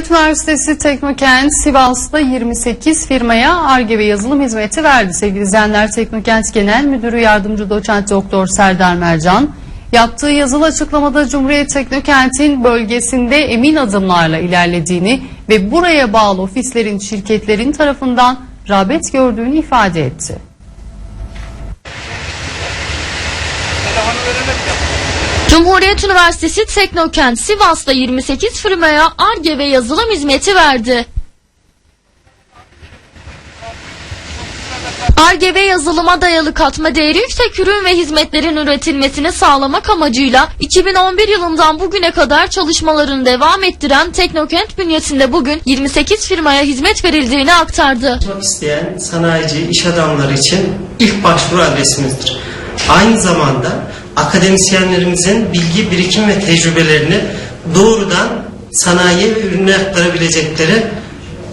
Cumhuriyet Üniversitesi Teknokent Sivas'ta 28 firmaya ARGE ve yazılım hizmeti verdi. Sevgili izleyenler Teknokent Genel Müdürü Yardımcı Doçent Doktor Serdar Mercan yaptığı yazılı açıklamada Cumhuriyet Teknokent'in bölgesinde emin adımlarla ilerlediğini ve buraya bağlı ofislerin şirketlerin tarafından rağbet gördüğünü ifade etti. Cumhuriyet Üniversitesi Teknokent Sivas'ta 28 firmaya ARGE ve yazılım hizmeti verdi. ARGE ve yazılıma dayalı katma değeri yüksek ürün ve hizmetlerin üretilmesini sağlamak amacıyla 2011 yılından bugüne kadar çalışmalarını devam ettiren Teknokent bünyesinde bugün 28 firmaya hizmet verildiğini aktardı. Çalışmak isteyen sanayici, iş adamları için ilk başvuru adresimizdir. Aynı zamanda akademisyenlerimizin bilgi birikim ve tecrübelerini doğrudan sanayiye ve ürüne aktarabilecekleri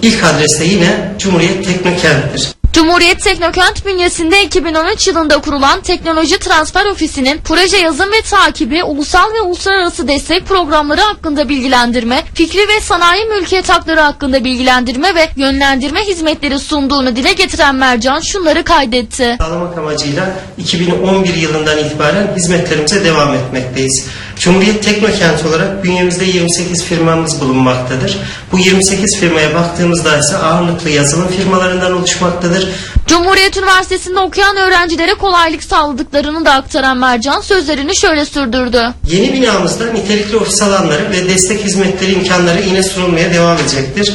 ilk adreste yine Cumhuriyet Teknokent'tir. Cumhuriyet Teknokent bünyesinde 2013 yılında kurulan Teknoloji Transfer Ofisi'nin proje yazım ve takibi, ulusal ve uluslararası destek programları hakkında bilgilendirme, fikri ve sanayi mülkiyet hakları hakkında bilgilendirme ve yönlendirme hizmetleri sunduğunu dile getiren Mercan şunları kaydetti. Sağlamak amacıyla 2011 yılından itibaren hizmetlerimize devam etmekteyiz. Cumhuriyet Teknokent olarak bünyemizde 28 firmamız bulunmaktadır. Bu 28 firmaya baktığımızda ise ağırlıklı yazılım firmalarından oluşmaktadır. Cumhuriyet Üniversitesi'nde okuyan öğrencilere kolaylık sağladıklarını da aktaran Mercan sözlerini şöyle sürdürdü. Yeni binamızda nitelikli ofis alanları ve destek hizmetleri imkanları yine sunulmaya devam edecektir.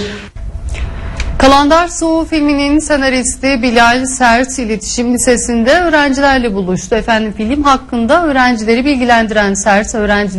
Kalandar Soğu filminin senaristi Bilal Sert İletişim Lisesi'nde öğrencilerle buluştu. Efendim film hakkında öğrencileri bilgilendiren Sert öğrencileri